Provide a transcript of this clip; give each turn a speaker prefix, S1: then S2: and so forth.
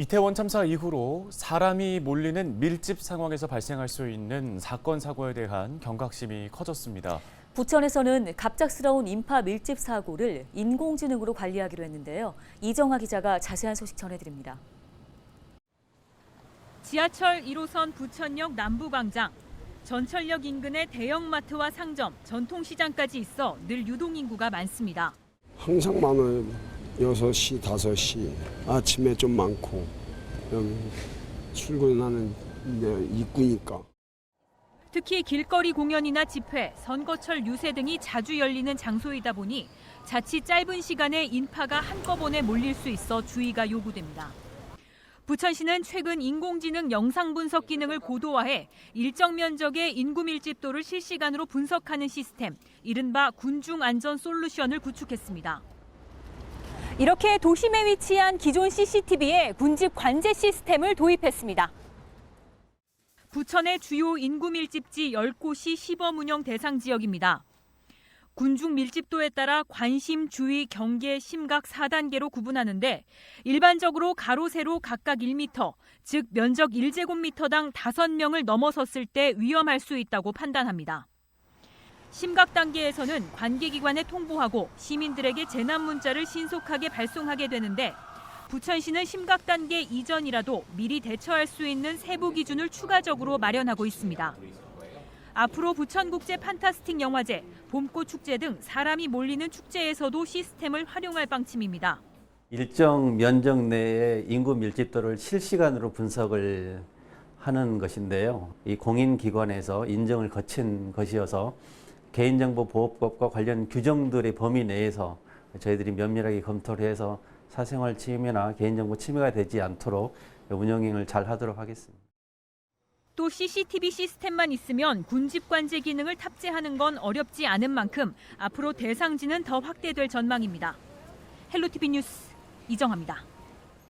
S1: 이태원 참사 이후로 사람이 몰리는 밀집 상황에서 발생할 수 있는 사건 사고에 대한 경각심이 커졌습니다.
S2: 부천에서는 갑작스러운 인파 밀집 사고를 인공지능으로 관리하기로 했는데요. 이정화 기자가 자세한 소식 전해드립니다.
S3: 지하철 1호선 부천역 남부광장. 전철역 인근에 대형마트와 상점, 전통시장까지 있어 늘 유동인구가 많습니다.
S4: 항상 많아요. 6시, 5시. 아침에 좀 많고. 출근하는 입구니까.
S3: 특히 길거리 공연이나 집회, 선거철 유세 등이 자주 열리는 장소이다 보니 자칫 짧은 시간에 인파가 한꺼번에 몰릴 수 있어 주의가 요구됩니다. 부천시는 최근 인공지능 영상 분석 기능을 고도화해 일정 면적의 인구 밀집도를 실시간으로 분석하는 시스템, 이른바 군중 안전 솔루션을 구축했습니다.
S5: 이렇게 도심에 위치한 기존 CCTV에 군집 관제 시스템을 도입했습니다.
S3: 부천의 주요 인구 밀집지 10곳이 시범 운영 대상 지역입니다. 군중 밀집도에 따라 관심, 주의, 경계, 심각 4단계로 구분하는데 일반적으로 가로 세로 각각 1m, 즉 면적 1제곱미터당 5명을 넘어섰을 때 위험할 수 있다고 판단합니다. 심각 단계에서는 관계기관에 통보하고 시민들에게 재난 문자를 신속하게 발송하게 되는데 부천시는 심각 단계 이전이라도 미리 대처할 수 있는 세부 기준을 추가적으로 마련하고 있습니다. 앞으로 부천국제 판타스틱 영화제, 봄꽃 축제 등 사람이 몰리는 축제에서도 시스템을 활용할 방침입니다.
S6: 일정 면적 내의 인구 밀집도를 실시간으로 분석을 하는 것인데요. 이 공인기관에서 인정을 거친 것이어서 개인정보보호법과 관련 규정들의 범위 내에서 저희들이 면밀하게 검토를 해서 사생활 침해나 개인정보 침해가 되지 않도록 운영을 잘 하도록 하겠습니다.
S3: 또 CCTV 시스템만 있으면 군집 관제 기능을 탑재하는 건 어렵지 않은 만큼 앞으로 대상지는 더 확대될 전망입니다. 헬로티비 뉴스 이정합니다.